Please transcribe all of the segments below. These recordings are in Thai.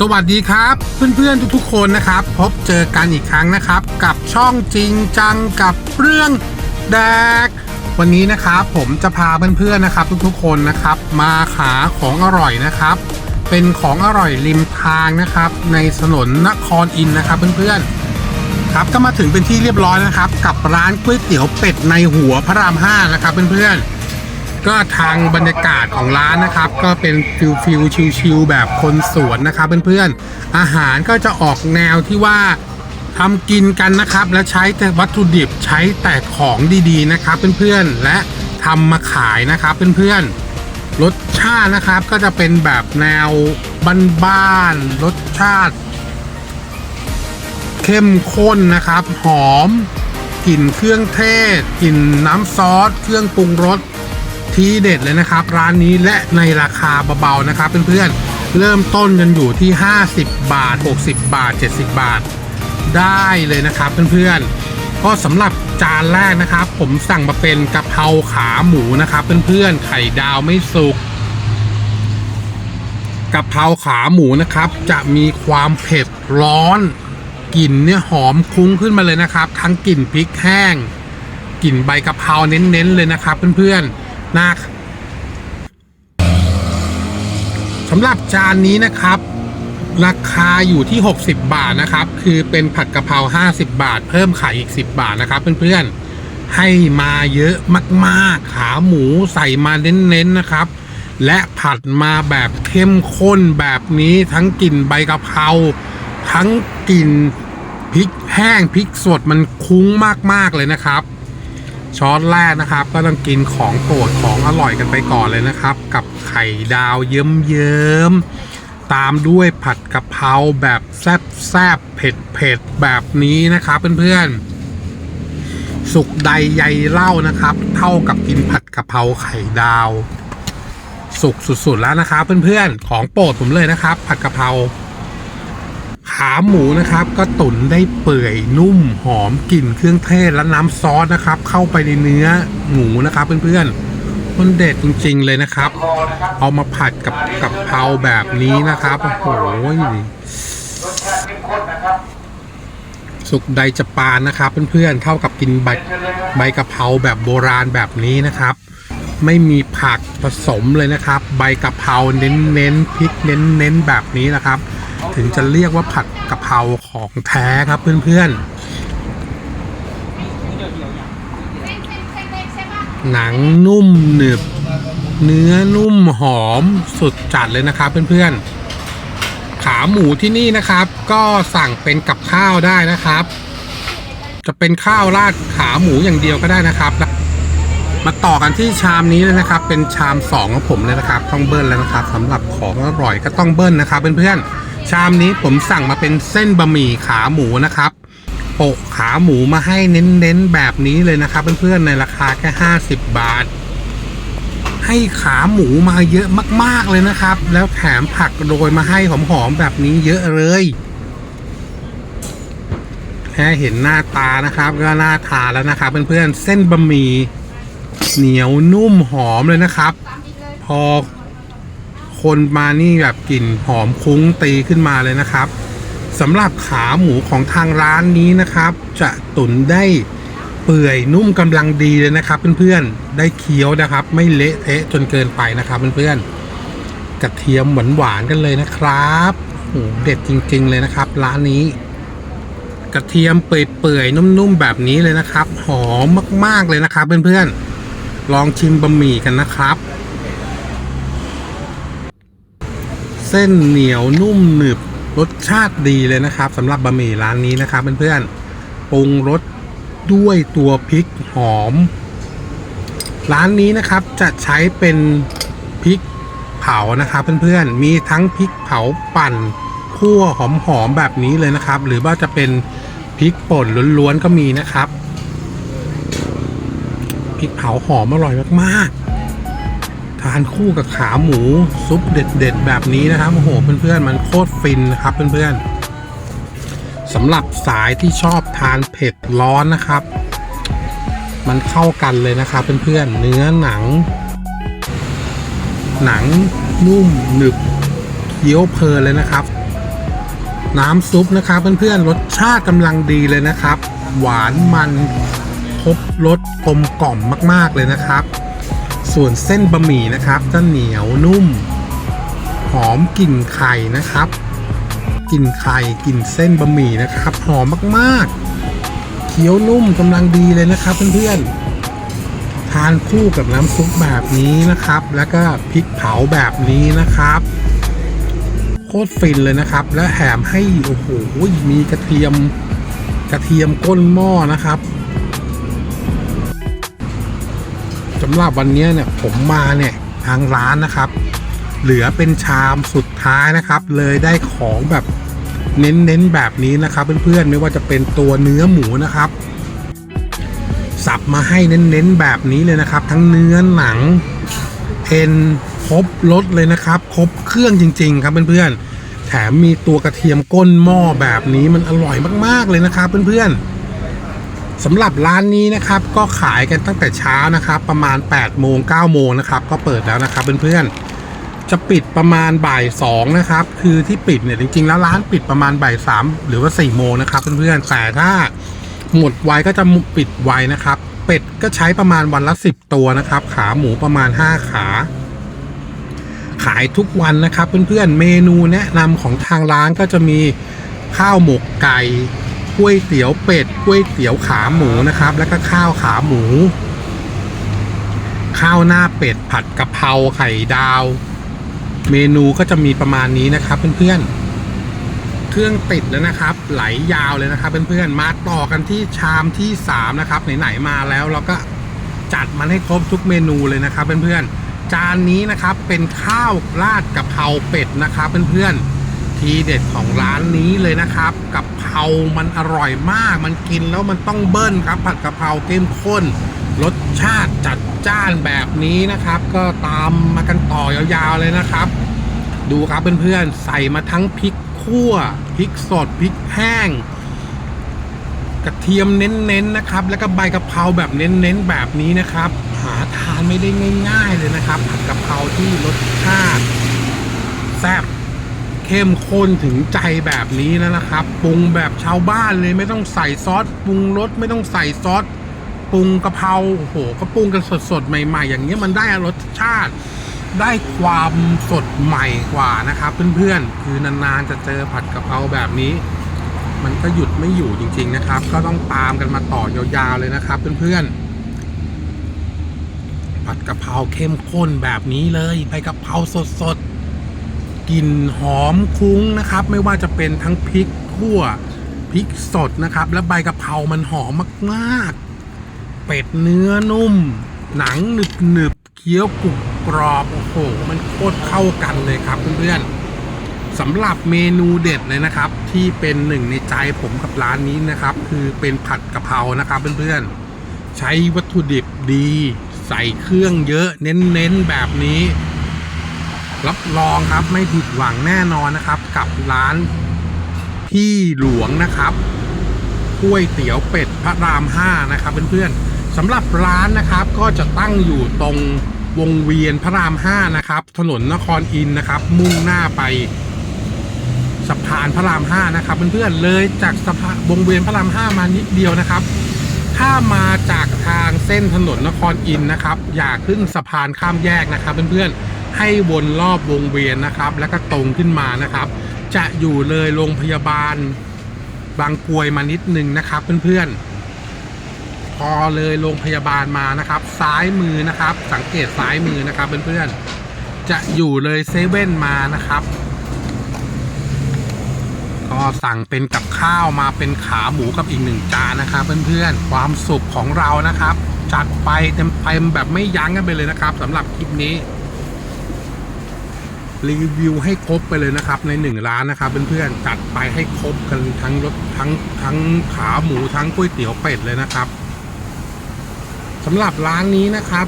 สวัสดีครับ เพื่อนๆทุกๆคนนะครับ พบเจอกันอีกครั้งนะครับ กับช่องจริงจังกับเรื่องแดก วันนี้นะครับผมจะพาเพื่อนๆนะครับ ทุกๆคนนะครับ มาหาของอร่อยนะครับ เป็นของอร่อยริมทางนะครับ ในถนนนครอินนะครับเพื่อนๆครับก็มาถึงเป็นที่เรียบร้อยนะครับ กับร้านก๋วยเตี๋ยวเป็ดในหัวพระราม5นะครับเพื่อนๆ ก็ทางบรรยากาศของร้านนะครับ ก็เป็นฟิลฟิลชิลๆแบบคนสวนนะครับเพื่อนๆ อาหารก็จะออกแนวที่ว่าทำกินกันนะครับ และใช้แต่วัตถุดิบใช้แต่ของดีๆนะครับเพื่อนๆ และทำมาขายนะครับเพื่อนๆ รสชาตินะครับก็จะเป็นแบบแนวบ้านๆ รสชาติ เข้มข้นนะครับ หอมกลิ่นเครื่องเทศกลิ่นน้ำซอส เครื่องปรุงรส ทีเด็ดเลยนะครับ ร้านนี้และในราคาเบาๆนะครับเพื่อนๆเริ่มต้นกันอยู่ที่ 50 บาท 60 บาท 70 บาท ได้เลยนะครับเพื่อนๆก็สำหรับจานแรกนะครับ ผมสั่งมาเป็นกะเพราขาหมูนะครับเพื่อนๆไข่ดาวไม่สุกกะเพราขาหมูนะครับ จะมีความเผ็ดร้อนกลิ่นเนี่ยหอมคุ้งขึ้นมาเลยนะครับ ทั้งกลิ่นพริกแห้งกลิ่นใบกะเพราเน้นๆเลยนะครับเพื่อนๆ นาสำหรับจานนี้นะครับ ราคาอยู่ที่ 60 บาทนะครับ คือเป็นผัดกะเพรา50 บาท เพิ่มไข่อีก 10 บาทนะครับ เพื่อนๆให้มาเยอะมากๆ ขาหมูใส่มาเน้นๆนะครับ และผัดมาแบบเข้มข้นแบบนี้ทั้งกลิ่นใบกะเพราทั้งกลิ่นพริกแห้งพริกสดมันคุ้งมากๆเลยนะครับ ช้อนแรกนะครับ ก็ต้องกินของโปรดของอร่อยกันไปก่อนเลยนะครับ กับไข่ดาวเยิ้มๆตามด้วยผัดกะเพราแบบแซ่บแซบๆเผ็ดเผ็ดๆแบบนี้นะครับเพื่อนๆสุกใดใยเล่านะครับ เท่ากับกินผัดกะเพราไข่ดาว สุกสุดๆแล้วนะครับเพื่อนๆ ของโปรดผมเลยนะครับ ผัดกะเพรา ขาหมูนะครับก็ตุ๋นได้เปื่อยนุ่มหอมกลิ่นเครื่องเทศและน้ำซอสนะครับ เข้าไปในเนื้อหมูนะครับเพื่อนๆมันเด็ดจริง ๆ เลยนะครับ เอามาผัดกับกับเพราแบบนี้นะครับโอ้โหสุกใดจะปานนะครับเพื่อนๆเท่ากับกินใบใบกะเพราแบบโบราณแบบนี้นะครับ ไม่มีผักผสมเลยนะครับ ใบกะเพราเน้นๆพริกเน้นๆแบบนี้นะครับ ถึงจะเรียกว่าผัดกะเพราของแท้ครับเพื่อนๆ หนังนุ่มหนึบ เนื้อนุ่มหอมสุดจัดเลยนะครับเพื่อนๆ ขาหมูที่นี่นะครับ ก็สั่งเป็นกับข้าวได้นะครับ จะเป็นข้าวราดขาหมูอย่างเดียวก็ได้นะครับ มาต่อกันที่ชามนี้เลยนะครับ เป็นชามสองของผมเลยนะครับ ต้องเบิ้ลแล้วนะครับสำหรับของอร่อยก็ต้องเบิ้ลนะครับเพื่อนๆ ชามนี้ผมสั่งมาเป็นเส้นบะหมี่ขาหมูนะครับโปะขาหมูมาให้เน้นๆแบบนี้เลยนะครับ เพื่อนๆในราคาแค่50 บาท ให้ขาหมูมาเยอะมากๆเลยนะครับ แล้วแถมผักโรยมาให้หอมๆแบบนี้เยอะเลยแค่เห็นหน้าตานะครับ ก็น่าทานแล้วนะครับ เพื่อนๆเส้นบะหมี่เหนียวนุ่มหอมเลยนะครับ พอ คนมานี่แบบกลิ่นหอมคุ้งตีขึ้นมาเลยนะครับสำหรับขาหมูของทางร้านนี้นะครับ จะตุ๋นได้เปื่อยนุ่มกำลังดีเลยนะครับเพื่อนๆได้เคี้ยวนะครับ ไม่เละเทะจนเกินไปนะครับเพื่อนๆกระเทียมหวานๆกันเลยนะครับโอ้เด็ดจริง ๆ เลยนะครับ ร้านนี้ กระเทียมเปื่อยๆนุ่มๆแบบนี้เลยนะครับ หอมมากๆเลยนะครับเพื่อนๆลองชิมบะหมี่กันนะครับ เส้นเหนียวนุ่มหนึบรสชาติดีเลยนะครับสำหรับบะหมี่ร้านนี้นะครับเพื่อนๆปรุงรสด้วยตัวพริกหอม ร้านนี้นะครับจะใช้เป็นพริกเผานะครับเพื่อนๆมีทั้งพริกเผาปั่นคั่วหอมๆแบบนี้เลยนะครับ หรือว่าจะเป็นพริกป่นล้วนๆก็มีนะครับพริกเผาหอมอร่อยมากๆานคู่กับขาหมูซุปเด็ดๆ แบบนี้นะครับโอ้โหเพื่อนๆมันโคตรฟินนะครับเพื่อนๆสำหรับสายที่ชอบทานเผ็ดร้อนนะครับ มันเข้ากันเลยนะครับเพื่อนๆเนื้อหนัง หนังนุ่มหนึบเคี้ยวเพลินเลยนะครับ น้ำซุปนะครับเพื่อนๆรสชาติกำลังดีเลยนะครับ หวานมันครบรสกลมกล่อมมาก ๆเลยนะครับ ส่วนเส้นบะหมี่นะครับจะเหนียวนุ่ม หอมกลิ่นไข่นะครับกลิ่นไข่กลิ่นเส้นบะหมี่นะครับ หอมมากๆ เคี้ยวนุ่มกำลังดีเลยนะครับเพื่อนๆทานคู่กับน้ำซุปแบบนี้นะครับ แล้วก็พริกเผาแบบนี้นะครับโคตรฟินเลยนะครับ และแถมให้โอ้โหมีกระเทียมกระเทียมก้นหม้อนะครับำหรับวันนี้เนี่ยผมมาเนี่ยทางร้านนะครับ เหลือเป็นชามสุดท้ายนะครับ เลยได้ของแบบเน้นๆแบบนี้นะครับ เพื่อนๆไม่ว่าจะเป็นตัวเนื้อหมูนะครับ สับมาให้เน้นๆแบบนี้เลยนะครับ ทั้งเนื้อหนังเอ็นครบรสเลยนะครับ ครบเครื่องจริง ๆ ครับเพื่อนๆแถมมีตัวกระเทียมก้นหม้อแบบนี้มันอร่อยมากๆเลยนะครับ เพื่อนๆ สำหรับร้านนี้นะครับก็ขายกันตั้งแต่เช้านะครับ ประมาณ8โมง9โมงนะครับ ก็เปิดแล้วนะครับเพื่อนๆจะปิดประมาณบ่าย2นะครับ คือที่ปิดเนี่ยจริงๆ แล้วร้านปิดประมาณบ่าย3หรือว่า4โมงนะครับเพื่อนๆแต่ถ้าหมดไวก็จะปิดไวนะครับ เป็ดก็ใช้ประมาณวันละ 10 ตัวนะครับ ขาหมูประมาณ 5 ขา ขายทุกวันนะครับ เพื่อนๆเมนูแนะนำของทางร้านก็จะมีข้าวหมกไก่ ก๋วยเตี๋ยวเป็ดก๋วยเตี๋ยวขาหมูนะครับ แล้วก็ข้าวขาหมู ข้าวหน้าเป็ดผัดกะเพราไข่ดาว เมนูก็จะมีประมาณนี้นะครับเพื่อนๆ เครื่องติดแล้วนะครับ ไหลยาวเลยนะครับเพื่อนๆ มาต่อกันที่ชามที่3นะครับไหนๆมาแล้วเราก็จัดมันให้ครบทุกเมนูเลยนะครับเพื่อนๆ จานนี้นะครับเป็นข้าวราดกะเพราเป็ดนะครับเพื่อนๆ ทีเด็ดของร้านนี้เลยนะครับกะเพรามันอร่อยมาก มันกินแล้วมันต้องเบิ้ลครับ ผัดกะเพราเข้มข้น รสชาติจัดจ้านแบบนี้นะครับ ก็ตามมากันต่อยาวๆเลยนะครับ ดูครับเพื่อนๆใส่มาทั้งพริกคั่วพริกสดพริกแห้งกระเทียมเน้นๆนะครับ แล้วก็ใบกะเพราแบบเน้นๆแบบนี้นะครับ หาทานไม่ได้ง่าย ๆเลยนะครับผัดกะเพราที่รสชาติแซ่บ เข้มข้นถึงใจแบบนี้แล้วนะครับ ปรุงแบบชาวบ้านเลยไม่ต้องใส่ซอสปรุงรสไม่ต้องใส่ซอสปรุงกะเพราโอ้โหก็ปรุงกันสดๆ ใหม่ ๆ อย่างเงี้ยมันได้รสชาติ ได้ความสดใหม่กว่านะครับ เพื่อนๆ คือนานๆจะเจอผัดกะเพราแบบนี้ มันก็หยุดไม่อยู่จริง ๆนะครับ ก็ต้องตามกันมาต่อยาวๆเลยนะครับเพื่อนๆผัดกะเพราเข้มข้นแบบนี้เลยใบกะเพราสดๆ กลิ่นหอมคุ้งนะครับ ไม่ว่าจะเป็นทั้งพริกขั่วพริกสดนะครับ และใบกะเพรามันหอมมากๆ เป็ดเนื้อนุ่ม หนังหนึบหนึบๆเคี้ยวกรุบกรอบ โอ้โห มันโคตรเข้ากันเลยครับเพื่อนๆสำหรับเมนูเด็ดเลยนะครับ ที่เป็นหนึ่งในใจผมกับร้านนี้นะครับ คือเป็นผัดกะเพรานะครับเพื่อนๆ ใช้วัตถุดิบดี ใส่เครื่องเยอะเน้นๆแบบนี้ รับรองครับไม่ผิดหวังแน่นอนนะครับ กับร้านพี่หลวงนะครับก๋วยเตี๋ยวเป็ดพระราม5นะครับเพื่อนๆสำหรับร้านนะครับก็จะตั้งอยู่ตรงวงเวียนพระราม5นะครับ ถนนนครอินนะครับ มุ่งหน้าไปสะพานพระราม5นะครับเพื่อนๆเลยจากสะพานวงเวียนพระราม5มานิดเดียวนะครับ ถ้ามาจากทางเส้นถนนนครอินนะครับ อย่าขึ้นสะพานข้ามแยกนะครับเพื่อนๆ ให้วนรอบวงเวียนนะครับ แล้วก็ตรงขึ้นมานะครับ จะอยู่เลยโรงพยาบาลบางกวยมานิดนึงนะครับเพื่อนๆ พอเลยโรงพยาบาลมานะครับ ซ้ายมือนะครับ สังเกตซ้ายมือนะครับเพื่อนๆ จะอยู่เลยเซเว่นมานะครับ ก็สั่งเป็นกับข้าวมาเป็นขาหมูกับอีกหนึ่งจานนะครับเพื่อนๆ ความสุขของเรานะครับ จัดไปเต็มๆแบบไม่ยั้งกันไปเลยนะครับสำหรับคลิปนี้ รีวิวให้ครบไปเลยนะครับ ในหนึ่งร้านนะครับเพื่อนๆจัดไปให้ครบกันทั้งรสทั้งทั้งขาหมูทั้งก๋วยเตี๋ยวเป็ดเลยนะครับสำหรับร้านนี้นะครับ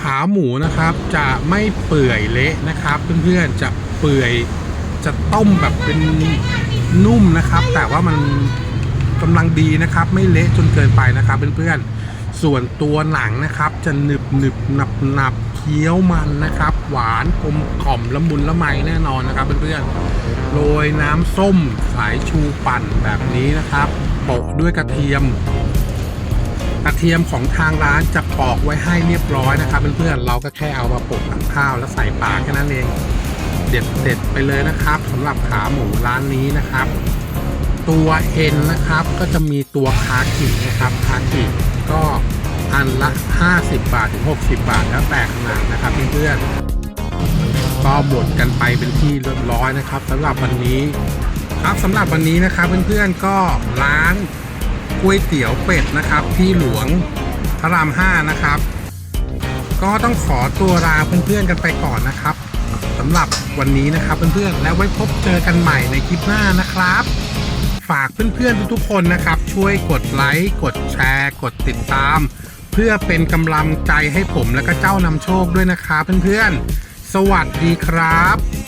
ขาหมูนะครับจะไม่เปื่อยเละนะครับ เพื่อนๆจะเปื่อยจะต้มแบบเป็นนุ่มนะครับ แต่ว่ามันกำลังดีนะครับ ไม่เละจนเกินไปนะครับ เพื่อนๆส่วนตัวหนังนะครับจะหนึบหนึบหนับหนับ เคี้ยวมันนะครับ หวานกลมกล่อมละมุนละไมแน่นอนนะครับเพื่อนๆโรยน้ำส้มสายชูปั่นแบบนี้นะครับโปะด้วยกระเทียม กระเทียมของทางร้านจะปอกไว้ให้เรียบร้อยนะครับเพื่อนๆเราก็แค่เอามาโปะกับข้าวแล้วใส่ปากแค่นั้นเอง เด็ดเด็ดไปเลยนะครับสำหรับขาหมูร้านนี้นะครับ ตัวเอ็นนะครับก็จะมีตัวคากินะครับคากิก็ อันละ 50 บาทถึง 60 บาทแล้วแต่ขนาดนะครับเพื่อนๆก็หมดกันไปเป็นที่เรียบร้อยนะครับสำหรับวันนี้ครับสำหรับวันนี้นะครับเพื่อนๆก็ร้านก๋วยเตี๋ยวเป็ดนะครับที่หลวงพระราม 5 นะครับ ก็ต้องขอตัวลาเพื่อนๆกันไปก่อนนะครับสำหรับวันนี้นะครับเพื่อนๆแล้วไว้พบเจอกันใหม่ในคลิปหน้านะครับ ฝากเพื่อนๆทุกๆคนนะครับ ช่วยกดไลค์กดแชร์ กดติดตาม เพื่อเป็นกำลังใจให้ผมและก็เจ้านำโชคด้วยนะครับเพื่อนๆ สวัสดีครับ